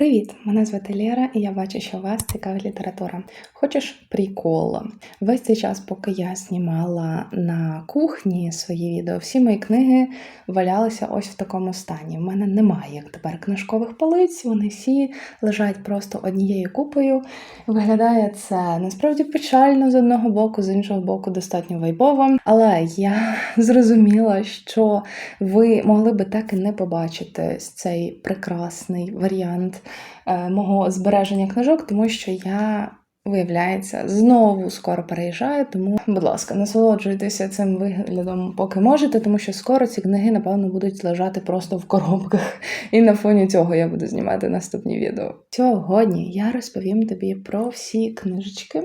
Привіт! Мене звати Лєра, і я бачу, що вас цікавить література. Хочеш прикол? Весь цей час, поки я знімала на кухні свої відео, всі мої книги валялися ось в такому стані. У мене немає як тепер книжкових полиць, вони всі лежать просто однією купою. Виглядає це насправді печально з одного боку, з іншого боку, достатньо вайбово. Але я зрозуміла, що ви могли би так і не побачити цей прекрасний варіант мого збереження книжок, тому що я. Виявляється, знову скоро переїжджаю, тому, будь ласка, насолоджуйтеся цим виглядом, поки можете, тому що скоро ці книги, напевно, будуть лежати просто в коробках. І на фоні цього я буду знімати наступні відео. Сьогодні я розповім тобі про всі книжечки,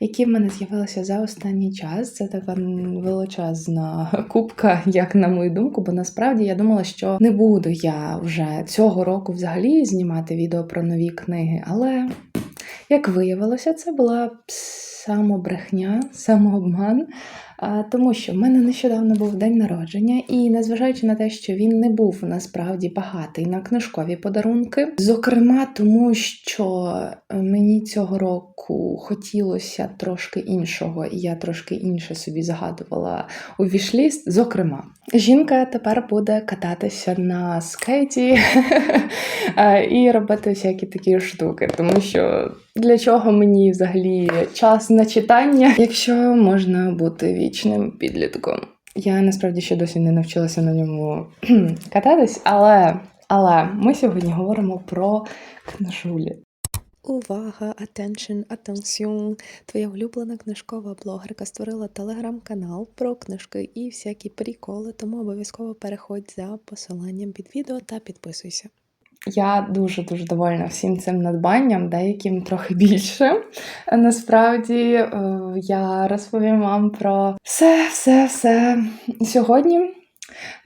які в мене з'явилися за останній час. Це така величезна кубка, як на мою думку, бо насправді я думала, що не буду я вже цього року взагалі знімати відео про нові книги, але. Як виявилося, це була самобрехня, самообман, тому що в мене нещодавно був день народження, і незважаючи на те, що він не був насправді багатий на книжкові подарунки, зокрема, тому що мені цього року хотілося трошки іншого, і я трошки інше собі загадувала у вішліст. Зокрема, жінка тепер буде кататися на скейті і робити всякі такі штуки, тому що для чого мені взагалі час на читання, якщо можна бути вічним підлітком. Я насправді ще досі не навчилася на ньому кататись, але, але ми сьогодні говоримо про книжулі. Увага, attention, attention! Твоя улюблена книжкова блогерка створила телеграм-канал про книжки і всякі приколи, тому обов'язково переходь за посиланням під відео та підписуйся. Я дуже дуже довольна всім цим надбанням, деяким трохи більше. Насправді е, я розповім вам про все, все, все сьогодні.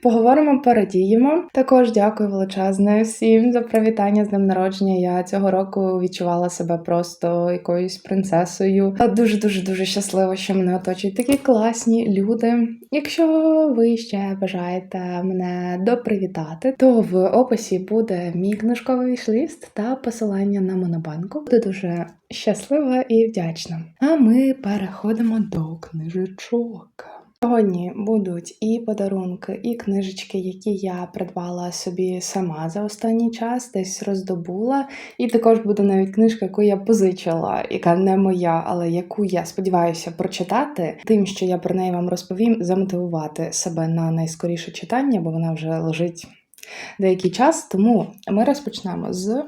Поговоримо, порадіємо. Також дякую величезне всім за привітання з днем народження. Я цього року відчувала себе просто якоюсь принцесою. Дуже дуже дуже щаслива, що мене оточують такі класні люди. Якщо ви ще бажаєте мене допривітати, то в описі буде мій книжковий шліст та посилання на монобанку. Буду дуже щаслива і вдячна. А ми переходимо до книжечок. Сьогодні будуть і подарунки, і книжечки, які я придбала собі сама за останній час, десь роздобула. І також буде навіть книжка, яку я позичила, яка не моя, але яку я сподіваюся прочитати, тим, що я про неї вам розповім, замотивувати себе на найскоріше читання, бо вона вже лежить деякий час. Тому ми розпочнемо з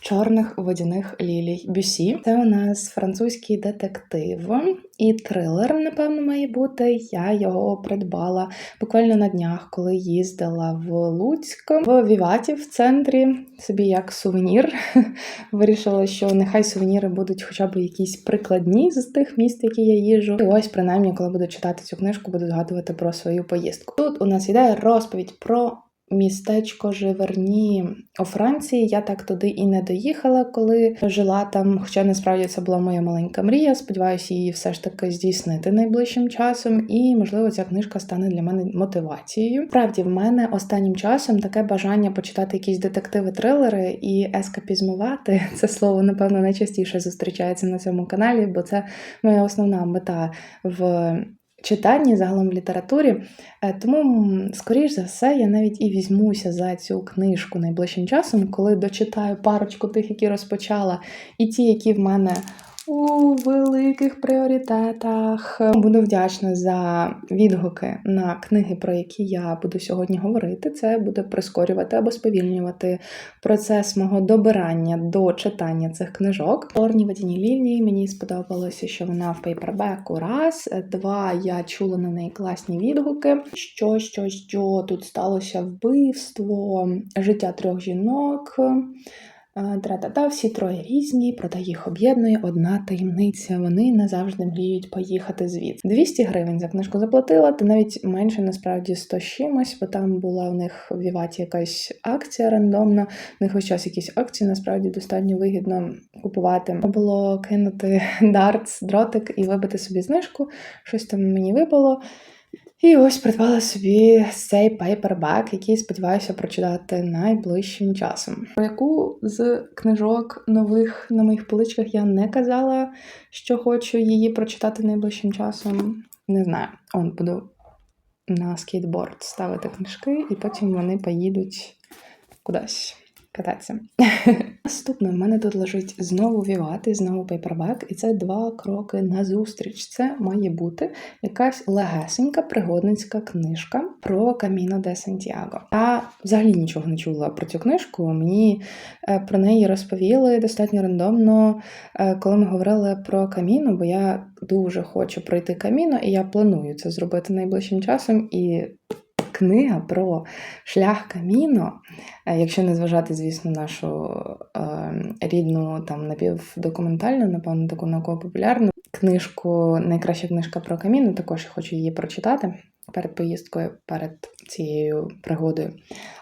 чорних водяних лілій Бюсі. Це у нас французький детектив і трилер, напевно, має бути. Я його придбала буквально на днях, коли їздила в Луцьк, в Віваті в центрі, собі як сувенір. Вирішила, що нехай сувеніри будуть хоча б якісь прикладні з тих міст, які я їжу. І ось, принаймні, коли буду читати цю книжку, буду згадувати про свою поїздку. Тут у нас йде розповідь про містечко Живерні у Франції. Я так туди і не доїхала, коли жила там. Хоча насправді це була моя маленька мрія. Сподіваюся, її все ж таки здійснити найближчим часом. І, можливо, ця книжка стане для мене мотивацією. Справді, в мене останнім часом таке бажання почитати якісь детективи-трилери і ескапізмувати. Це слово, напевно, найчастіше зустрічається на цьому каналі, бо це моя основна мета в читанні, загалом в літературі. Е, тому, скоріш за все, я навіть і візьмуся за цю книжку найближчим часом, коли дочитаю парочку тих, які розпочала, і ті, які в мене у великих пріоритетах. Буду вдячна за відгуки на книги, про які я буду сьогодні говорити. Це буде прискорювати або сповільнювати процес мого добирання до читання цих книжок. Чорні водяні лінії мені сподобалося, що вона в пейпербеку. Раз, два, я чула на неї класні відгуки. Що, що, що тут сталося вбивство, життя трьох жінок. Тра-та-та, всі троє різні, проте їх об'єднує одна таємниця. Вони не завжди мріють поїхати звідси. 200 гривень за книжку заплатила, та навіть менше насправді 100 чимось, бо там була у них в Віваті якась акція рандомна. У них ось час якісь акції насправді достатньо вигідно купувати. Було кинути дартс, дротик і вибити собі знижку. Щось там мені випало. І ось придбала собі цей пейпербек, який сподіваюся прочитати найближчим часом. Про яку з книжок нових на моїх поличках я не казала, що хочу її прочитати найближчим часом. Не знаю. Он буду на скейтборд ставити книжки, і потім вони поїдуть кудись кататися. Наступне в мене тут лежить знову Віват і знову пейпербек, і це два кроки назустріч. Це має бути якась легесенька пригодницька книжка про Каміно де Сантьяго. Я взагалі нічого не чула про цю книжку. Мені е, про неї розповіли достатньо рандомно, е, коли ми говорили про Каміно, бо я дуже хочу пройти Каміно, і я планую це зробити найближчим часом. І книга про шлях Каміно, е, якщо не зважати, звісно, нашу е, рідну там напівдокументальну, напевно, таку науково-популярну книжку Найкраща книжка про Каміно, також я хочу її прочитати перед поїздкою, перед цією пригодою.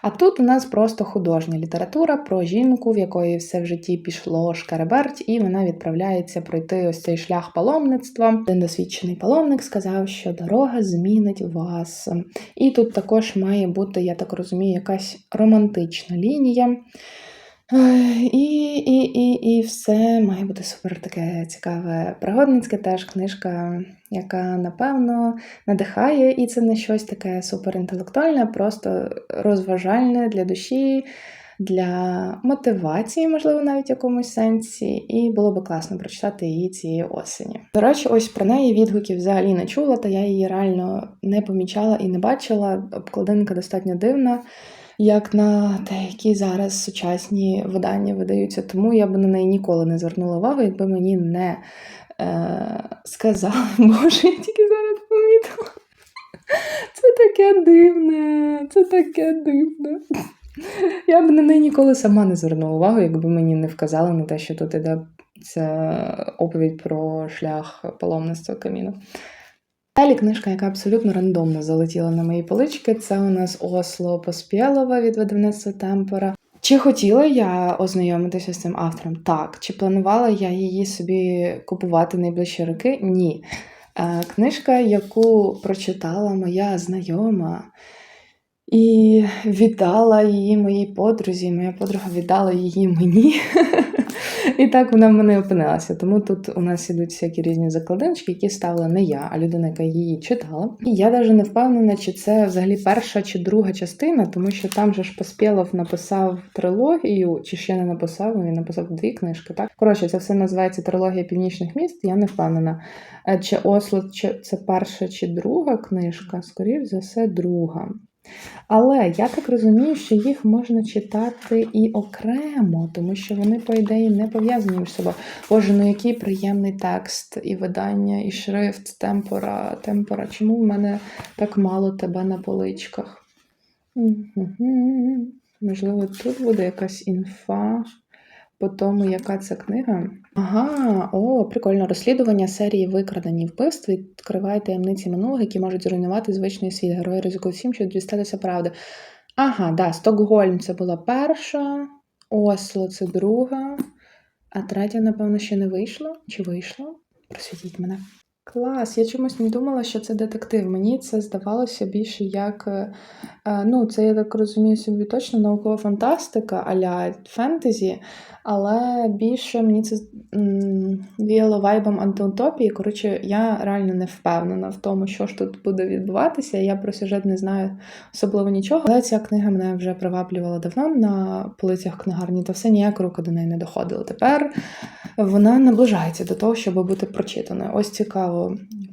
А тут у нас просто художня література про жінку, в якої все в житті пішло шкареберть, і вона відправляється пройти ось цей шлях паломництва. Один досвідчений паломник сказав, що дорога змінить вас. І тут також має бути, я так розумію, якась романтична лінія. І, і, і, і все має бути супер таке цікаве пригодницьке теж книжка, яка напевно надихає, і це не щось таке суперінтелектуальне, просто розважальне для душі, для мотивації, можливо, навіть в якомусь сенсі, і було би класно прочитати її цієї осені. До речі, ось про неї відгуків взагалі не чула, та я її реально не помічала і не бачила. Обкладинка достатньо дивна. Як на деякі зараз сучасні видання видаються, тому я б на неї ніколи не звернула увагу, якби мені не е, сказали, Боже, я тільки зараз помітила. Це таке дивне, це таке дивне. Я б на неї ніколи сама не звернула увагу, якби мені не вказали на те, що тут іде ця оповідь про шлях паломництва каміну. Далі книжка, яка абсолютно рандомно залетіла на мої полички, це у нас Осло Поспєлова від видавництва Темпора. Чи хотіла я ознайомитися з цим автором? Так. Чи планувала я її собі купувати найближчі роки? Ні. Е, Книжка, яку прочитала моя знайома і віддала її моїй подрузі. Моя подруга віддала її мені. І так вона в мене опинилася. Тому тут у нас ідуть всякі різні закладиночки, які ставила не я, а людина, яка її читала. І я навіть не впевнена, чи це взагалі перша чи друга частина, тому що там же ж Поспєлов написав трилогію, чи ще не написав, він написав дві книжки. Так коротше, це все називається трилогія північних міст. Я не впевнена. Е, Чи Осло, чи це перша чи друга книжка? Скоріш за все, друга. Але я так розумію, що їх можна читати і окремо, тому що вони, по ідеї, не пов'язані між собою. Боже, ну який приємний текст, і видання, і шрифт, темпора, темпора. Чому в мене так мало тебе на поличках? Можливо, тут буде якась інфа по тому, яка це книга. Ага, о, прикольно. Розслідування серії викрадені вбивств відкриває таємниці минулого, які можуть зруйнувати звичний світ. Герої ризикують всім, щоб дістатися правди. Ага, да, Стокгольм це була перша, Осло це друга, а третя, напевно, ще не вийшла. Чи вийшла? Просвітіть мене. Клас, я чомусь не думала, що це детектив. Мені це здавалося більше як. е, е, Ну, це, я так розумію, собі точно наукова фантастика а-ля фентезі, але більше мені це віяло вайбом антиутопії. Коротше, я реально не впевнена в тому, що ж тут буде відбуватися. Я про сюжет не знаю особливо нічого. Але ця книга мене вже приваблювала давно на полицях книгарні, та все ніяк рука до неї не доходила. Тепер вона наближається до того, щоб бути прочитаною. Ось цікаво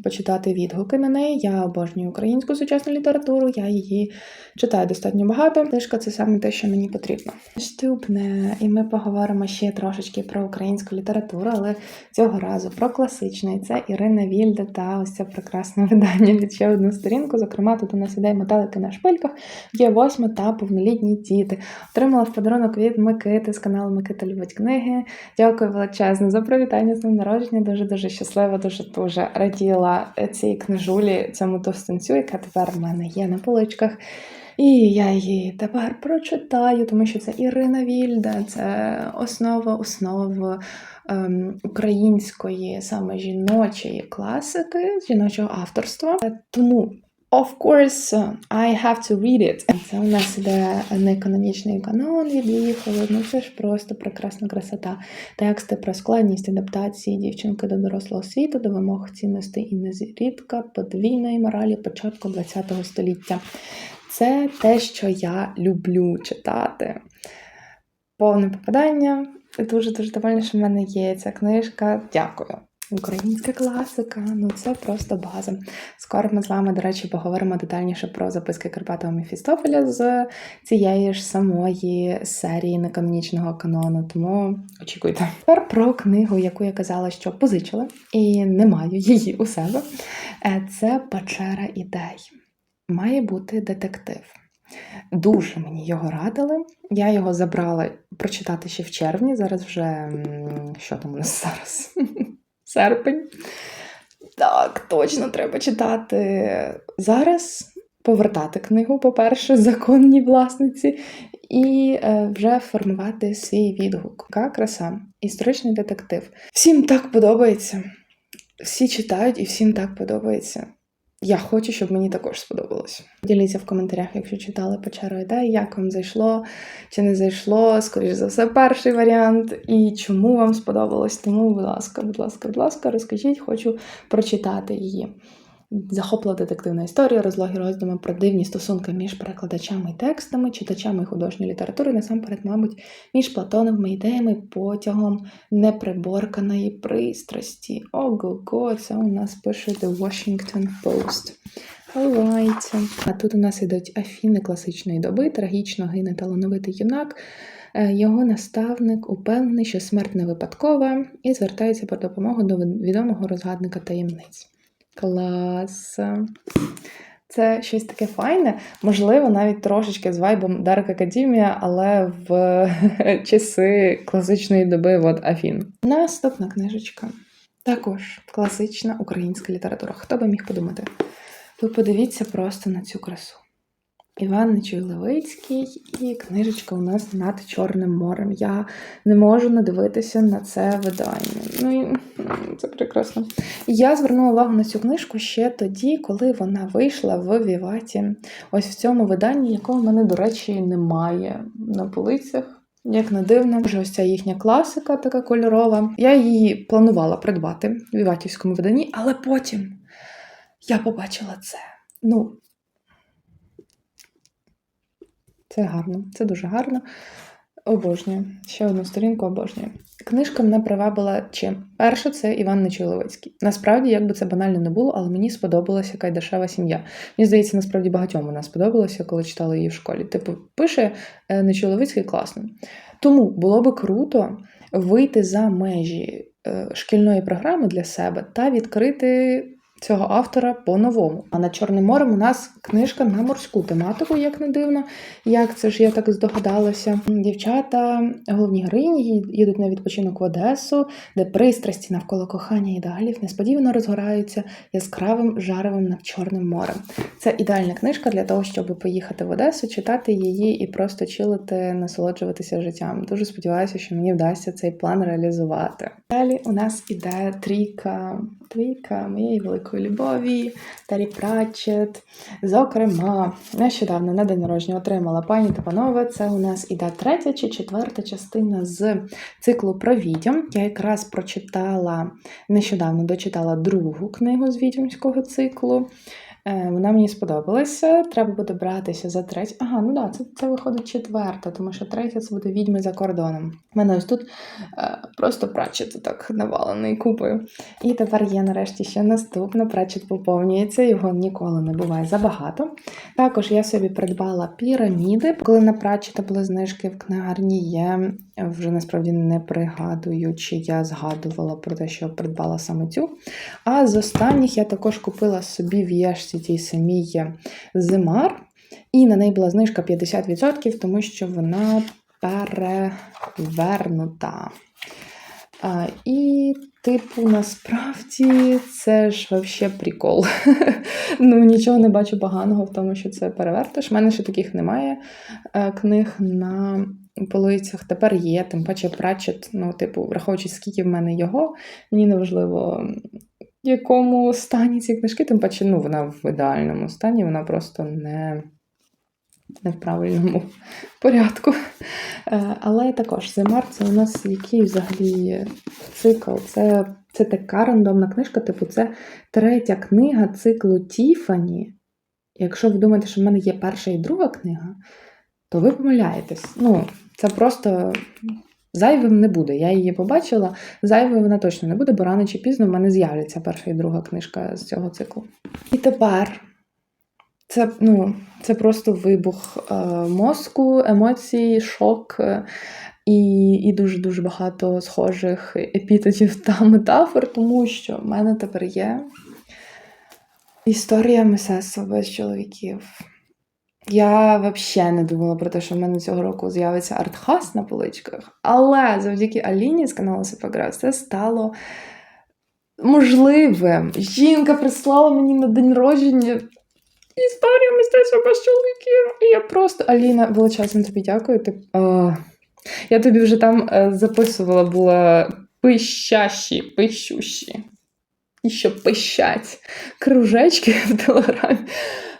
почитати відгуки на неї. Я обожнюю українську сучасну літературу, я її читаю достатньо багато. Книжка це саме те, що мені потрібно. Наступне, і ми поговоримо ще трошечки про українську літературу, але цього разу про класичну. І це Ірина Вільда та ось це прекрасне видання від ще одну сторінку. Зокрема, тут у нас іде метелики на шпильках, є восьми та повнолітні діти. Отримала в подарунок від Микити з каналу Микита Любить книги. Дякую величезно за привітання з днем народження. Дуже дуже щаслива, дуже дуже раділа цій книжулі, цьому товстинцю, яка тепер в мене є на поличках. І я її тепер прочитаю, тому що це Ірина Вільда, це основа основ ем, української саме жіночої класики, жіночого авторства. Тому Of course, I have to read it. Це у нас іде неканонічний канон її холодно. Це ж просто прекрасна красота. Тексти про складність адаптації дівчинки до дорослого світу, до вимог цінностей і незрідка подвійної моралі початку ХХ століття. Це те, що я люблю читати. Повне попадання. Дуже дуже довольна, що в мене є ця книжка. Дякую. Українська класика, ну це просто база. Скоро ми з вами, до речі, поговоримо детальніше про записки Карпатого Мефістофеля з цієї ж самої серії неканонічного канону, тому очікуйте. Тепер про книгу, яку я казала, що позичила, і не маю її у себе. Е, Це Печера ідей. Має бути детектив. Дуже мені його радили. Я його забрала прочитати ще в червні. Зараз вже що там у нас зараз? Серпень. Так, точно треба читати. Зараз повертати книгу, по-перше, законній власниці, і е, вже формувати свій відгук. Яка краса, історичний детектив. Всім так подобається. Всі читають і всім так подобається. Я хочу, щоб мені також сподобалось. Діліться в коментарях, якщо читали печеру ідей, як вам зайшло чи не зайшло. скоріш за все, перший варіант, і чому вам сподобалось. Тому, будь ласка, будь ласка, будь ласка, розкажіть, хочу прочитати її. Захоплива детективна історія, розлогі роздуми про дивні стосунки між перекладачами і текстами, читачами художньої літератури, насамперед, мабуть, між Платоновими ідеями, потягом неприборканої пристрасті. Ого-го, це у нас пише The Washington Post. Alright. А тут у нас ідуть Афіни класичної доби, трагічно гине талановитий юнак. Е, Його наставник упевнений, що смерть не випадкова, і звертається по допомогу до відомого розгадника таємниць. Клас. Це щось таке файне, можливо, навіть трошечки з вайбом Dark Academia, але в часи класичної доби от Афін. Наступна книжечка. Також класична українська література. Хто би міг подумати? Ви подивіться просто на цю красу. Іван Нечуй Левицький і книжечка у нас над Чорним морем. Я не можу надивитися на це видання. Ну і це прекрасно. Я звернула увагу на цю книжку ще тоді, коли вона вийшла в Віваті. Ось в цьому виданні, якого в мене, до речі, немає на полицях. Як не дивно, вже ось ця їхня класика, така кольорова. Я її планувала придбати в Віватівському виданні, але потім я побачила це. Ну, це гарно, це дуже гарно. Обожнюю. Ще одну сторінку обожнюю. Книжка мене привабила чим? Перше, це Іван Нечуйловицький. Насправді, як би це банально не було, але мені сподобалася дешева сім'я. Мені здається, насправді багатьом вона сподобалася, коли читала її в школі. Типу, пише е, Нечуйловицький класно. Тому було би круто вийти за межі е, шкільної програми для себе та відкрити цього автора по-новому. А над Чорним морем у нас книжка на морську тематику, як не дивно. Як це ж я так здогадалася? Дівчата, головні героїні, їдуть на відпочинок в Одесу, де пристрасті навколо кохання ідеалів несподівано розгораються яскравим жаровим над Чорним морем. Це ідеальна книжка для того, щоб поїхати в Одесу, читати її і просто чилити, насолоджуватися життям. Дуже сподіваюся, що мені вдасться цей план реалізувати. Далі у нас іде трійка, трійка моєї великої любові, Тарі Пратчет. Зокрема, нещодавно на день народження отримала пані та панове. Це у нас іде третя чи четверта частина з циклу про відьом. Я якраз прочитала нещодавно дочитала другу книгу з відьомського циклу. Е, Вона мені сподобалася. Треба буде братися за третю. Ага, ну да, це, це виходить четверта, тому що третя це буде відьми за кордоном. У мене ось тут е, просто прачет так навалений купою. І тепер є нарешті ще наступна. Прачет поповнюється, його ніколи не буває забагато. Також я собі придбала піраміди. Коли на прачета були знижки в книгарні, я вже насправді не пригадую, чи я згадувала про те, що придбала саме цю. А з останніх я також купила собі в Єшці тій самій Зимар. І на неї була знижка 50%, тому що вона перевернута. І, типу, насправді це ж вообще прикол. ну, нічого не бачу поганого в тому, що це перевертиш. У мене ще таких немає е, книг на полицях. Тепер є, тим паче Пратчет, ну, типу, враховуючи, скільки в мене його, мені не важливо якому стані ці книжки, тим паче, ну, вона в ідеальному стані, вона просто не, не в правильному порядку. Е, Але також Земар це у нас який взагалі цикл. Це, це така рандомна книжка, типу, це третя книга циклу Тіфані. Якщо ви думаєте, що в мене є перша і друга книга, то ви помиляєтесь. Ну, це просто зайвим не буде. Я її побачила. Зайвою вона точно не буде, бо рано чи пізно в мене з'являться перша і друга книжка з цього циклу. І тепер це, ну, це просто вибух е, мозку, емоцій, шок. е, і, дуже-дуже багато схожих епітетів та метафор, тому що в мене тепер є історія мистецтва без чоловіків. Я взагалі не думала про те, що в мене цього року з'явиться артхас на поличках. Але завдяки Аліні з каналу Сепаграв це стало можливим. Жінка прислала мені на день народження історію мистецтва без чоловіків. І я просто Аліна, величезно тобі дякую. Ти, а, я тобі вже там е, записувала, була пищащі, пищущі. І що пищать кружечки в телеграмі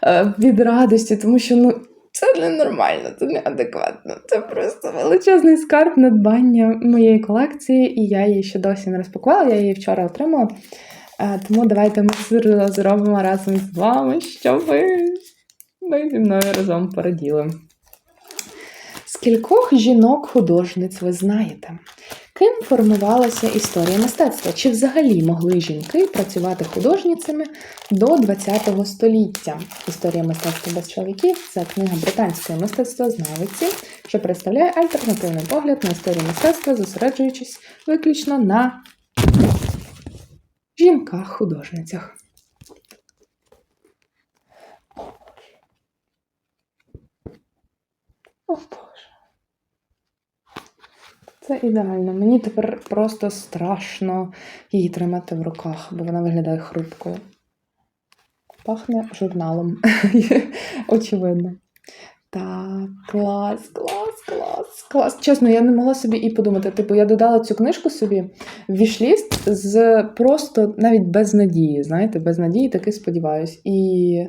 е, від радості, тому що ну, це ненормально, це неадекватно. Це просто величезний скарб надбання моєї колекції, і я її ще досі не розпакувала, я її вчора отримала. Е, Тому давайте ми зробимо разом з вами, щоб ви ми зі мною разом пораділи. Скількох жінок-художниць ви знаєте? Ким формувалася історія мистецтва? Чи взагалі могли жінки працювати художницями до ХХ століття? Історія мистецтва без чоловіків це книга британської мистецтвознавиці, що представляє альтернативний погляд на історію мистецтва, зосереджуючись виключно на жінках-художницях. О Боже. Це ідеально. Мені тепер просто страшно її тримати в руках, бо вона виглядає хрупкою. Пахне журналом. Очевидно. Так, клас, клас, клас, клас. Чесно, я не могла собі і подумати. Типу, я додала цю книжку собі в вішліст з просто навіть без надії. Знаєте, без надії таки сподіваюсь. І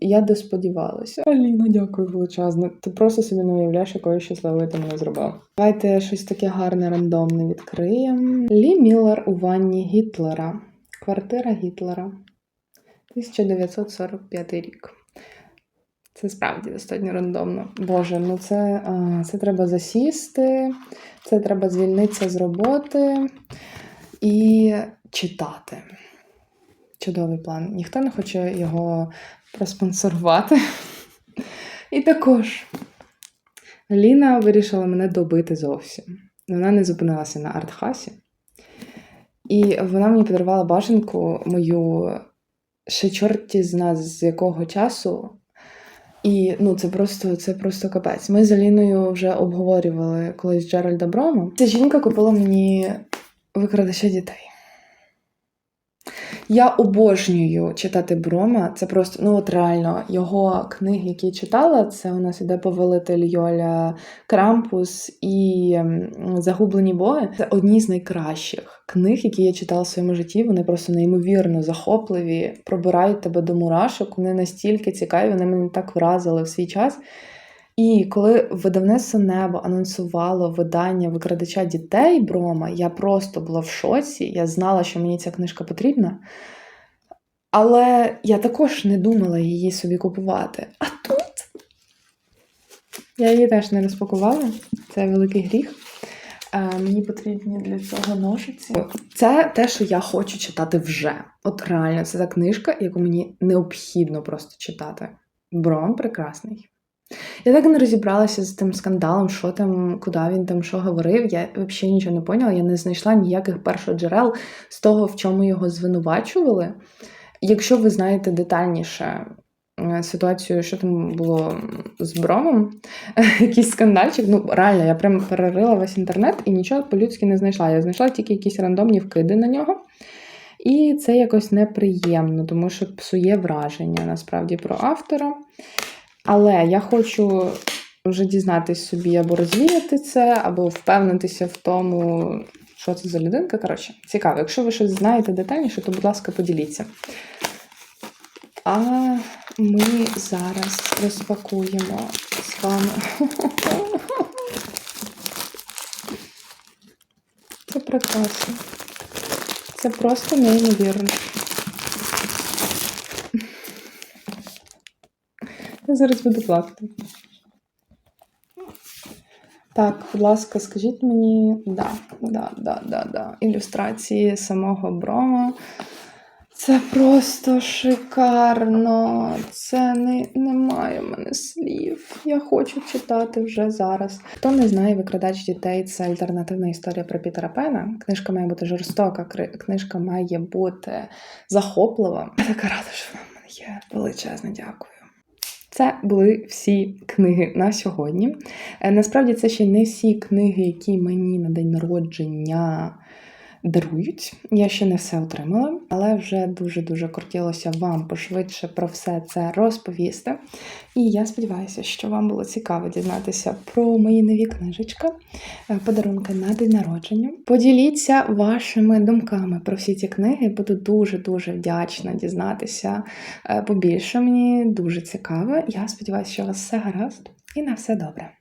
я досподівалася. Аліна, дякую величезно. Ти просто собі не уявляєш, якою щасливою ти мене зробила. Давайте щось таке гарне, рандомне відкриємо. Лі Міллер у ванні Гітлера. Квартира Гітлера. 1945 рік. Це справді достатньо рандомно. Боже, ну це, це треба засісти, це треба звільнитися з роботи і читати. Чудовий план. Ніхто не хоче його проспонсорувати. І також Ліна вирішила мене добити зовсім. Вона не зупинилася на артхасі. І вона мені подарувала бажанку мою ще чорті з нас з якого часу. І ну, це просто це просто капець. Ми з Аліною вже обговорювали колись Джеральда Брома. Ця жінка купила мені викрадача дітей. Я обожнюю читати Брома. Це просто, ну от реально, його книги, які я читала, це у нас іде повелитель Йоля Крампус і ем, Загублені боги. Це одні з найкращих книг, які я читала в своєму житті. Вони просто неймовірно захопливі, пробирають тебе до мурашок. Вони настільки цікаві, вони мене так вразили в свій час. І коли видавництво небо анонсувало видання викрадача дітей Брома, я просто була в шоці. Я знала, що мені ця книжка потрібна. Але я також не думала її собі купувати. А тут я її теж не розпакувала. Це великий гріх. Е, мені потрібні для цього ножиці. Це те, що я хочу читати вже. От реально, це та книжка, яку мені необхідно просто читати. Бром прекрасний. Я так не розібралася з тим скандалом, що там, куди він там що говорив. Я взагалі нічого не поняла. Я не знайшла ніяких першоджерел з того, в чому його звинувачували. Якщо ви знаєте детальніше е, ситуацію, що там було з Бромом, якийсь скандальчик, ну реально, я прям перерила весь інтернет і нічого по-людськи не знайшла. Я знайшла тільки якісь рандомні вкиди на нього. І це якось неприємно, тому що псує враження насправді про автора. Але я хочу вже дізнатись собі або розвіяти це, або впевнитися в тому, що це за людинка. Коротше, цікаво. Якщо ви щось знаєте детальніше, то, будь ласка, поділіться. А ми зараз розпакуємо з вами. Це прекрасно. Це просто неймовірно. Я зараз буду плакати. Так, будь ласка, скажіть мені, да, да, да, да, да. Ілюстрації самого Брома. Це просто шикарно. Це не, немає в мене слів. Я хочу читати вже зараз. Хто не знає, викрадач дітей це альтернативна історія про Пітера Пена. Книжка має бути жорстока, книжка має бути захоплива. Я така рада, що вона є. Величезне дякую. Це були всі книги на сьогодні. Е, Насправді це ще не всі книги, які мені на день народження дарують. Я ще не все отримала, але вже дуже-дуже хотілося вам пошвидше про все це розповісти. І я сподіваюся, що вам було цікаво дізнатися про мої нові книжечки, е, подарунки на день народження. Поділіться вашими думками про всі ці книги. Буду дуже-дуже вдячна дізнатися е, побільше. Мені дуже цікаво. Я сподіваюся, що у вас все гаразд і на все добре.